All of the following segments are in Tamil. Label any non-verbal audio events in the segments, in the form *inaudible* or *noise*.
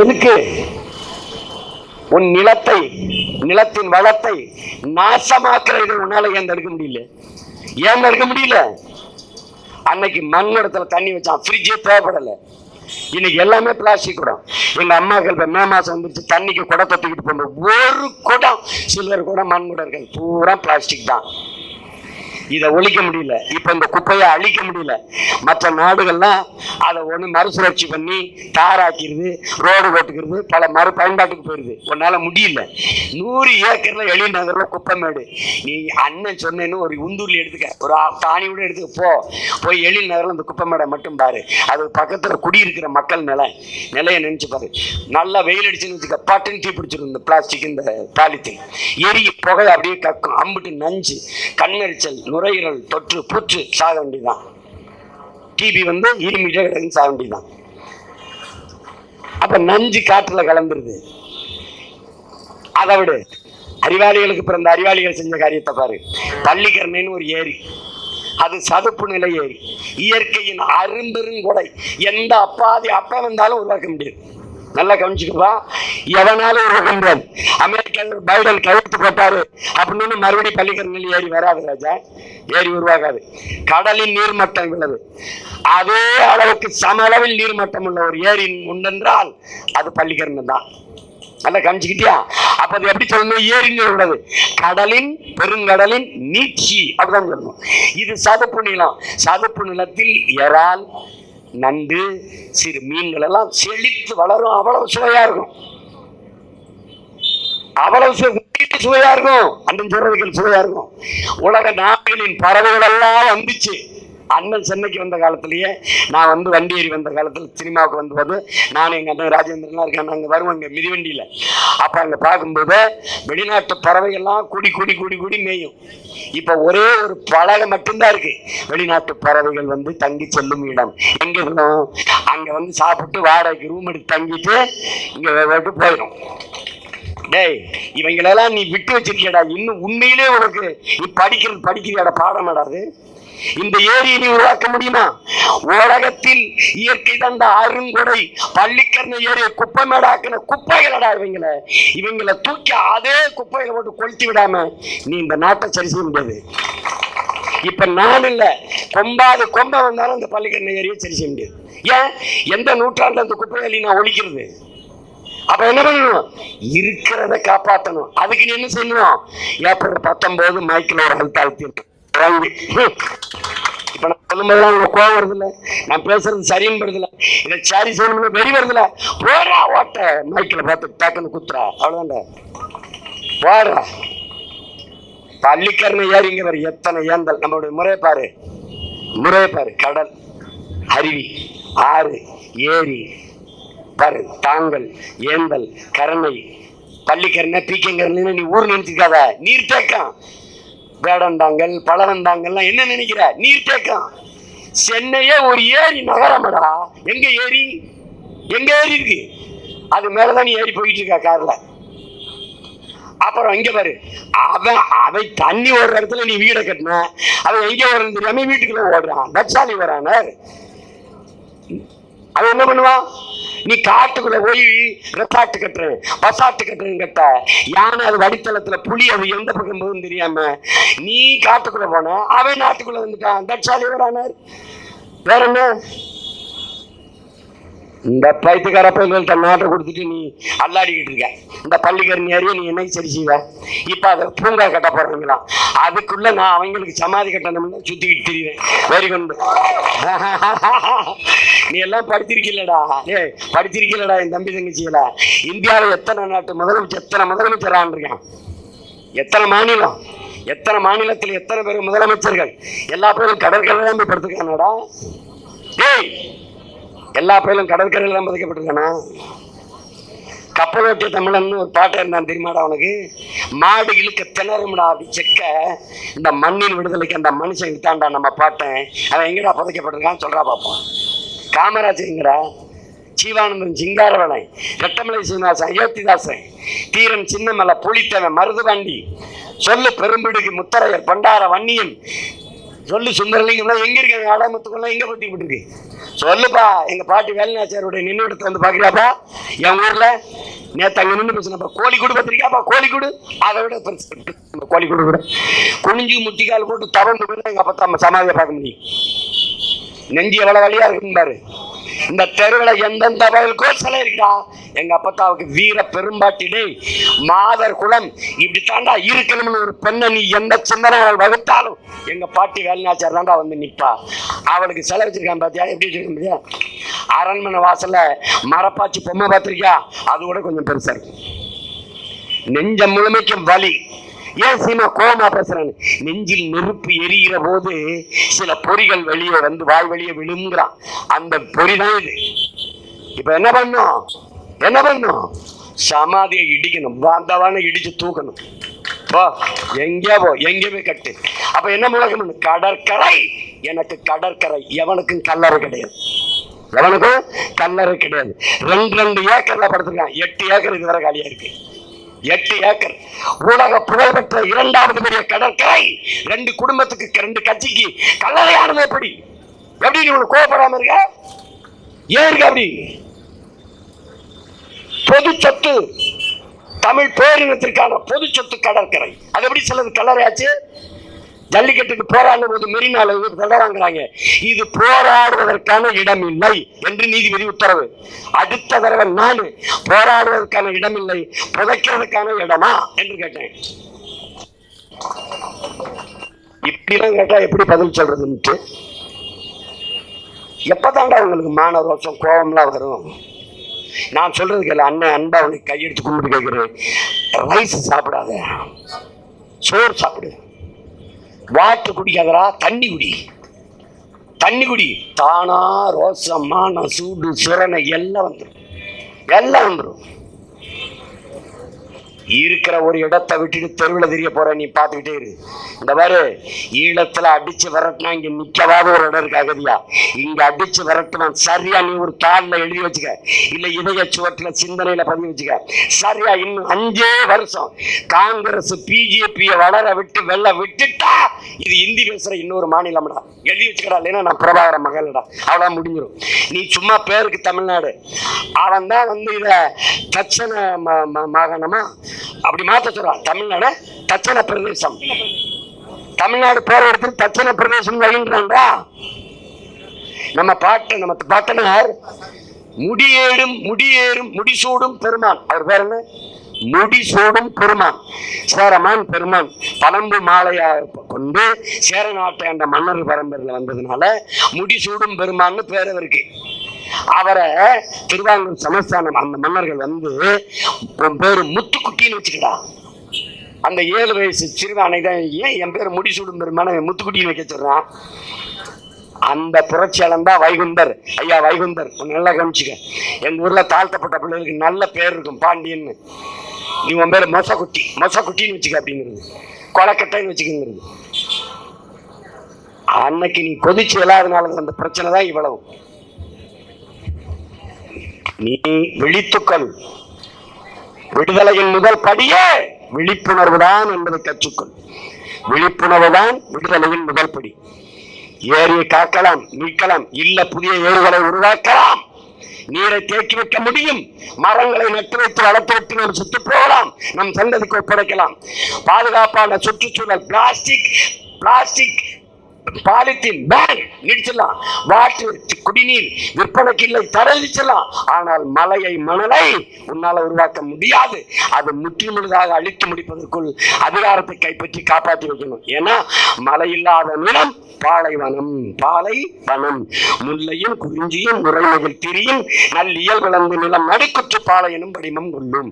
எதுக்கு? உன் நிலத்தை நிலத்தின் வளத்தை நாசமாக்குறது உன்னால ஏன் தடுக்க முடியல? ஏன் தடுக்க முடியல? அன்னைக்கு மண் இடத்துல தண்ணி வச்சான் ஃப்ரிட்ஜே தேவைப்படல. இன்னைக்கு எல்லாமே பிளாஸ்டிக் குடம். எங்க அம்மாக்கள் மே மாசம் வந்துருச்சு தண்ணிக்கு குடத்தை தூக்கிட்டு போகணும் ஒரு குடம் சில்வர் குடம் மண் குடம் இருக்கு. பூரா பிளாஸ்டிக் தான். இதை ஒழிக்க முடியல. இப்ப இந்த குப்பையை அழிக்க முடியல. மற்ற நாடுகள்லாம் அதை ஒண்ணு மறுசுழற்சி பண்ணி தாராக்கிறது ரோடு போட்டுக்கிறது பல மறு பயன்பாட்டுக்கு போயிருது உன்னால முடியல. நூறு ஏக்கர்ல எளி நகர்ல குப்பை மேடு. நீ அண்ணன் சொன்னேன்னு ஒரு உந்தூர்ல எடுத்துக்க. ஒரு தானி கூட எடுத்துக்க. போ. போய் எழில் நகர்ல இந்த குப்பை மேடை மட்டும் பாரு. அது பக்கத்துல குடியிருக்கிற மக்கள் நிலை நிலையை நினைச்சு பாரு. நல்லா வெயில் அடிச்சுன்னு வச்சுக்க. பட்டன் தீ பிடிச்சிருந்த இந்த பிளாஸ்டிக் இந்த பாலித்தீன் எரிய புகை அப்படியே கக்கும். அம்பிட்டு நஞ்சு கண்ணெரிச்சல் நுரையீரல் தொற்று புற்று சாக வேண்டியதான் டிபி வந்து இருமிட்டே கிடக்குன்னு சாக வேண்டியதான் அப்ப நஞ்சு காற்றுல கலந்துருது. அதை விடு. அறிவாளிகளுக்கு பிறந்த அறிவாளிகள் செஞ்ச காரியத்தை பாரு. பள்ளிக்கரணைன்னு ஒரு ஏரி. அது சதுப்பு நிலை ஏரி. இயற்கையின் அரும்பெருங்கொடை. எந்த அப்பாதி அப்பா வந்தாலும் உருவாக்க முடியாது. நல்லா கவனிச்சுக்கப்பா. எவனாலும் ஒரு முடியாது. அமெரிக்காவில் பைடன் கையெழுத்து போட்டாரு அப்படின்னு மறுபடியும் பள்ளிக்கரணில் ஏறி வராது ராஜா. ஏரி உருவாகாது. கடலின் நீர்மட்டம் இவ்வளவு அதே அளவுக்கு சம அளவில் நீர்மட்டம் உள்ள ஒரு ஏரி உண்டென்றால் அது பள்ளிக்கரணை தான். நல்லா கவனிச்சுக்கிட்டியா? அப்ப அது எப்படி சொல்லணும்? ஏரின்னு சொல்லக்கூடாது கடலின் பெருங்கடலின் நீட்சி அப்படிதான் சொல்லணும். இது சதுப்பு நிலம். சதுப்பு நிலத்தில் எறால் நண்டு சிறு மீன்கள் எல்லாம் செழித்து வளரும். அவ்வளவு சுவையா இருக்கும். அவ்வளவு சுவையா இருக்கும். அந்த சொல்றதுக்கு சுவையா இருக்கும். உலக நாடுகளின் பறவைகள் எல்லாம் வந்துச்சு. அண்ணன் சென்னைக்கு வந்த காலத்திலேயே நான் வந்து வண்டி ஏறி வந்த காலத்தில் சினிமாவுக்கு வந்தபோது நான் எங்கள் அண்ணன் ராஜேந்திரன்லாம் இருக்கேன். நாங்கள் இங்கே மிதிவண்டியில் அப்போ அங்கே பார்க்கும்போது வெளிநாட்டு பறவைகள்லாம் கூடி கூடி கூடி கூடி மேயும். இப்போ ஒரே ஒரு பலகை மட்டும்தான் இருக்கு. வெளிநாட்டு பறவைகள் வந்து தங்கி செல்லும் இடம். எங்கே இருக்கும் அங்கே வந்து சாப்பிட்டு வாடகைக்கு ரூம் எடுத்து தங்கிட்டு இங்கே போட்டு போயிடும். டேய் இவங்களெல்லாம் நீ விட்டு வச்சிருக்கியடா. இன்னும் உண்மையிலே உனக்கு நீ படிக்கிறது படிக்கிறியாட? பாடம் அது? இந்த ஏரியை நீ உருவாக்க முடியுமா? உலகத்தில் இயற்கை தந்த அருங்கொடை பள்ளிக்கரணை ஏரியை குப்பை மேடாக்குன குப்பைகளடா இவங்கள. இவங்கள தூக்கி அதே குப்பைகளை போட்டு கொளுத்தி விடாம நீ இந்த நாட்டை சரி செய்ய முடியாது. இப்ப நான் இல்ல கொம்பாது கொம்ப வந்தாலும் இந்த பள்ளிக்கரணை ஏரியை சரி செய்ய முடியாது. ஏன்? எந்த நூற்றாண்டுல அந்த குப்பைகளை நான் ஒழிக்கிறது? அப்ப என்ன பண்ணணும்? இருக்கிறத காப்பாத்தணும். அதுக்கு நீ என்ன செய்யணும்? ஏப்ரல் பத்தொன்பது மைக்கில் ஒரு ஹெல்த் இப்ப நான் சொல்லும்போதெல்லாம் உங்களுக்கு கோவம் வருதுல்ல? நான் பேசுறது சரின்னு வருதுல்ல? இதை சரி செய்யணும்னு வெறி வருதுல்ல? போடா ஓட்ட. மைக்கில் பார்த்து டக்குன்னு குத்துறா. அவ்வளோதான்டா போடுறா பள்ளிக்கரணை ஏறிங்க பாரு எத்தனை ஏந்தல்? நம்மளுடைய முறையை பாரு. முறையை பாரு. கடல் அருவி ஆறு ஏரி பாரு. தாங்கல் ஏந்தல் கரணை. பள்ளிக்கரணை பீக்கங்கரணை நீ ஊர் நினைச்சுக்காத நீர் தேக்கம். வேடந்தாங்கல் பழவந்தாங்கல்லாம் என்ன நினைக்கிற? நீர் தேக்கம். சென்னையே ஒரு ஏரி நகரமடா. எங்க ஏரி? எங்க ஏரி இருக்கு? அது மேலதான் நீ ஏறி போயிட்டு இருக்கா கார்ல. அப்புறம் இங்க பாரு. அவன் அவை தண்ணி ஓடுற இடத்துல நீ வீடை கட்டின. அவன் எங்க ஓடுறது தெரியாம வீட்டுக்குள்ள ஓடுறான். நச்சாலி வரானார் அவன் என்ன பண்ணுவான்? நீ காட்டுக்குள்ள போய் ரெத்தாட்டு கட்டுறேன் பசாட்டு கட்டுறேன் கட்ட யானை அது வடித்தளத்துல புலி அது எந்த பக்கம் போகுதுன்னு தெரியாம நீ காட்டுக்குள்ள போன அவன் நாட்டுக்குள்ள வந்துட்டான். தட்சாலி வரானார் வேற என்ன? இந்த பைத்தியக்கார பையன்கள்ட்ட நாட்டை கொடுத்துட்டு நீ அல்லாடிக்கிட்டு இருக்க. இந்த பள்ளிக்கரணி நீ என்னைக்கு சரி செய்வ. இப்போ அதை பூங்கா கட்ட போறீங்களா? அதுக்குள்ள நான் அவங்களுக்கு சமாதி கட்டணும்னு சுத்திக்கிட்டு தெரியுவேன் வெரி குட். *laughs* நீ எல்லாம் படித்திருக்கலடா ஏய் படித்திருக்கலடா என் தம்பி தங்கச்சிகளா. இந்தியாவில் எத்தனை நாட்டு முதலமைச்சர் எத்தனை முதலமைச்சர் இருக்கான் எத்தனை மாநிலம்? எத்தனை மாநிலத்தில் எத்தனை பேர் முதலமைச்சர்கள்? எல்லா பேரும் கடற்கரை தான் போய் படுத்துக்கானடா ஏய் எல்லா பயிலும் கடற்கரையில் தான் பதுக்கப்பட்டிருக்கானா? கப்பலோட்டிய தமிழன் ஒரு பாட்டு இருந்தான் தெரியுமாடா அவனுக்கு மாடு இழுக்க திணறும்டா அப்படி செக்க. இந்த மண்ணின் விடுதலைக்கு அந்த மனுஷன் இழுத்தான்டா நம்ம பாட்டேன் அவன் எங்கடா புதைக்கப்பட்டிருக்கான்னு சொல்றா பார்ப்போம் காமராஜ் எங்கடா ஜீவானந்தன் சிங்காரவனை ரெட்டமலை சீனிவாசன் அயோத்திதாசன் தீரன் சின்னமலை புலித்தவன் மருதுவண்டி. சொல்லு பெரும்பிடுகு முத்தரையர் பண்டார வன்னியன் சொல்லு சுந்தரலிங்கம்லாம் எங்க இருக்காங்க? ஆடாமத்துக்குள்ள எங்க இருக்கு சொல்லுப்பா எங்க பாட்டி வேலுநாச்சியாருடைய நின்றுடத்தை வந்து பார்க்குறாப்பா என் ஊர்ல நேற்று அங்கே நின்று பேசினப்பா. கோழிக்கூடு பார்த்துருக்கியாப்பா கோழிக்கூடு. அதை விட பெருசு. கோழிக்கூடு கூட. குனிஞ்சு முட்டிக்கால் போட்டு தவண்டு போய் எங்க அப்பா சமாதியை பார்க்க முடியும். நெஞ்சு எவ்வளோ வழியாக இருக்குன்னு பாரு இந்த தெருவில் எந்தெந்த வயலுக்கோ சிலை இருக்கா எங்க அப்பத்தாவுக்கு வீர பெரும்பாட்டிடே மாதர் குலம் இப்படி தாண்டா இருக்கணும்னு ஒரு பெண்ணை நீ எந்த சிந்தனைகள் வகுத்தாலும் எங்க பாட்டி வேலைநாச்சார் தாண்டா வந்து நிற்பா. அவளுக்கு சிலை வச்சிருக்கான் பாத்தியா? எப்படி வச்சிருக்கேன் பாத்தியா? அரண்மனை வாசல்ல மரப்பாச்சி பொம்மை பார்த்திருக்கியா? அது கூட கொஞ்சம் பெருசா இருக்கும் நெஞ்ச முழுமைக்கும் வலி. ஏன் சீமா கோமா பேசுறேன் நெஞ்சில் நெருப்பு எரிகிற போது சில பொறிகள் வெளியே வந்து வாய் வெளியே விழுங்குறான். அந்த பொறி தான் இது. இப்ப என்ன பண்ணும்? என்ன பண்ணும்? சமாதியை இடிக்கணும். வாந்தவான இடிச்சு தூக்கணும். போ எங்கே போ எங்கேயுமே கட்டு. அப்ப என்ன முழக்கம்? கடற்கரை. எனக்கு கடற்கரை. எவனுக்கும் கல்லறை கிடையாது. எவனுக்கும் கல்லறை கிடையாது. ரெண்டு ரெண்டு ஏக்கர்ல படுத்துருக்கான். எட்டு ஏக்கர் இதுவரை காலியா இருக்கு. எட்டு ஏக்கர். உலக புகழ்பெற்ற இரண்டாவது பெரிய கடற்கரை. ரெண்டு குடும்பத்துக்கு ரெண்டு கட்சிக்கு கல்லறையானது எப்படி? எப்படி நீ உங்களுக்கு கோவப்படாம இருக்க? ஏன் இருக்க அப்படி? பொது சொத்து. தமிழ் பேரினத்திற்கான பொது சொத்து கடற்கரை. அது எப்படி சிலது கல்லறையாச்சு? ஜல்லிக்கட்டுக்கு போராடும் போது மெரினால இருந்து இது போராடுவதற்கான இடம் இல்லை என்று நீதிபதி உத்தரவு. அடுத்த தடவை நான் போராடுவதற்கான இடம் இல்லை புதைக்கிறதுக்கான இடமா என்று கேட்டேன். இப்படிலாம் கேட்டா எப்படி பதில் சொல்றதுன்ட்டு? எப்பதாண்டா உங்களுக்கு மான ரோஷம் கோபம்லாம் வரும்? நான் சொல்றது கேள்வி அண்ணன் அன்பா உனக்கு கையெடுத்து கும்பிட்டு கேட்கிறேன் ரைஸ் சாப்பிடாத. சோறு சாப்பிடு. வாட்டர் குடிக்காதரா தண்ணி குடி. தண்ணி குடி. தானா ரோசம் மானம் சூடு சுரணை எல்லாம் வந்துடும் எல்லாம் வந்துடும் இருக்கிற ஒரு இடத்தை விட்டுட்டு தெருவில் தெரிய போற நீ பார்த்துக்கிட்டே இரு. இந்த பாரு ஈழத்துல அடிச்சு விரட்டினா இங்க நிக்கவாத ஒரு இடம் இருக்கு அகதியா. இங்க அடிச்சு விரட்டினா சரியா நீ ஒரு தாள்ல எழுதி வச்சுக்க. இல்ல இதய சுவட்டுல சிந்தனையில பதிவு வச்சுக்க. சரியா இன்னும் அஞ்சே வருஷம் காங்கிரஸ் பிஜேபியை வளர விட்டு வெள்ள விட்டுட்டா இது இந்தி பேசுற இன்னொரு மாநிலம்டா. எழுதி வச்சுக்கடா இல்லைன்னா நான் பிரபாகர மகள்டா. அவ்வளோ முடிஞ்சிடும் நீ சும்மா பேருக்கு தமிழ்நாடு. அவன் தான் வந்து இத தட்சண ம- ம- மாகாணமா அப்படி மாத்த சொல்றான் தமிழ்நாடு தச்சன பிரதேசம். தமிழ்நாடு போற இடத்துல தச்சன பிரதேசம் வகின்றான்டா நம்ம பாட்டு நம்ம பாட்டனார் முடியேடும் முடியேறும் முடிசூடும் பெருமான். அவர் பேர் என்ன? முடிசூடும் பெருமான். சேரமான் பெருமான். பழம்பு மாலையா கொண்டு சேர நாட்டை என்ற மன்னர் பரம்பரையில் வந்ததுனால முடிசூடும் பெருமான்னு பேர் அவருக்கு. அவரை திருவாங்கூர் சமஸ்தானம் அந்த மன்னர்கள் வந்து பேரு முத்துக்குட்டின்னு வச்சுக்கிட்டா. அந்த ஏழு வயசு சிறுவானை தான் ஏன் என் பேர் முடிசூடும் பெருமான முத்துக்குட்டின்னு வைக்க சொல்றான் அந்த புரட்சியாளன் தான் வைகுந்தர். ஐயா வைகுந்தர் நல்லா கவனிச்சுக்க. எங்க ஊர்ல தாழ்த்தப்பட்ட பிள்ளைகளுக்கு நல்ல பேர் இருக்கும் பாண்டியன்னு. நீ உன் பேர் மொசக்குட்டி. மொசக்குட்டின்னு வச்சுக்க அப்படிங்கிறது. கொலக்கட்டைன்னு வச்சுக்கிறது அன்னைக்கு நீ கொதிச்சு இல்லாதனால அந்த பிரச்சனை தான் இவ்வளவு. நீ விழித்துக்கொள். விடுதலையின் முதல் படியே விழிப்புணர்வு தான் என்பதை கற்றுக்கொள். விழிப்புணர்வு தான் விடுதலையின் முதல் படி. ஏரியை காக்கலாம் நீக்கலாம் இல்ல புதிய ஏரிகளை உருவாக்கலாம். நீரை தேக்கி வைக்க முடியும். மரங்களை நட்டு வைத்து வளர்த்து வைத்து நாம் சுத்து போகலாம். நம் சந்ததிக்கு ஒப்படைக்கலாம். பாதுகாப்பான சுற்றுச்சூழல் பிளாஸ்டிக் பிளாஸ்டிக் பாலித்தீன் பேன் நிடிச்சிடலாம் வாட்டர் குடிநீர் விற்பனைக்கு இல்லை தரவிச்சலாம் ஆனால் மலையை மணலை உன்னால உருவாக்க முடியாது. அது முற்றுமுழுதாக அழித்து முடிப்பதற்குள் அதிகாரத்தை கைப்பற்றி காப்பாற்றி வைக்கணும். ஏன்னா மழை இல்லாத நிலம் பாலைவனம் பாலை வனம். முல்லையும் குறிஞ்சியும் முறைமையில் திரியும் நல்லியல் விளந்து நிலம் நடுக்குற்று பாலையனும் வடிமம் கொள்ளும்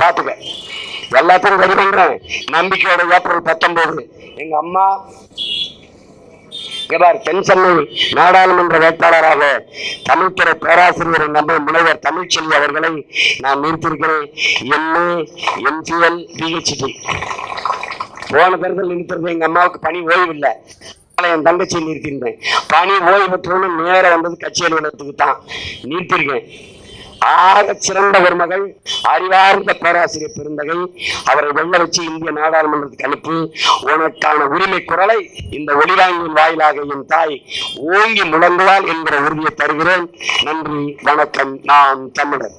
பார்த்துக்க. எல்லாத்தையும் ரெடி பண்றேன். நம்பிக்கையோட ஏப்ரல் பத்தொன்பது. எங்க அம்மா இவர் தென்சென்னை நாடாளுமன்ற வேட்பாளராக தமிழ்துறை பேராசிரியர் நம்ப முனைவர் தமிழ்ச்செல்வி அவர்களை நான் நிறுத்தியிருக்கிறேன். MA MCL PhD. போன தேர்தல் நிறுத்துறது எங்க அம்மாவுக்கு பணி ஓய்வு இல்லை என் தங்கச்சியை நிறுத்தியிருந்தேன். பணி ஓய்வு பெற்றோன்னு நேரம் வந்தது கட்சி அலுவலகத்துக்கு தான் நிறுத்தியிருக்கேன். ஆக சிறந்த ஒரு மகள் அறிவார்ந்த பேராசிரியர் பெருந்தகை அவரை வெள்ள வச்சு இந்திய நாடாளுமன்றத்துக்கு அனுப்பி உனக்கான உரிமை குரலை இந்த ஒளிவாங்கியின் வாயிலாக என் தாய் ஓங்கி முழங்குவாள் என்கிற உறுதியை தருகிறேன். நன்றி வணக்கம். நான் தமிழர்.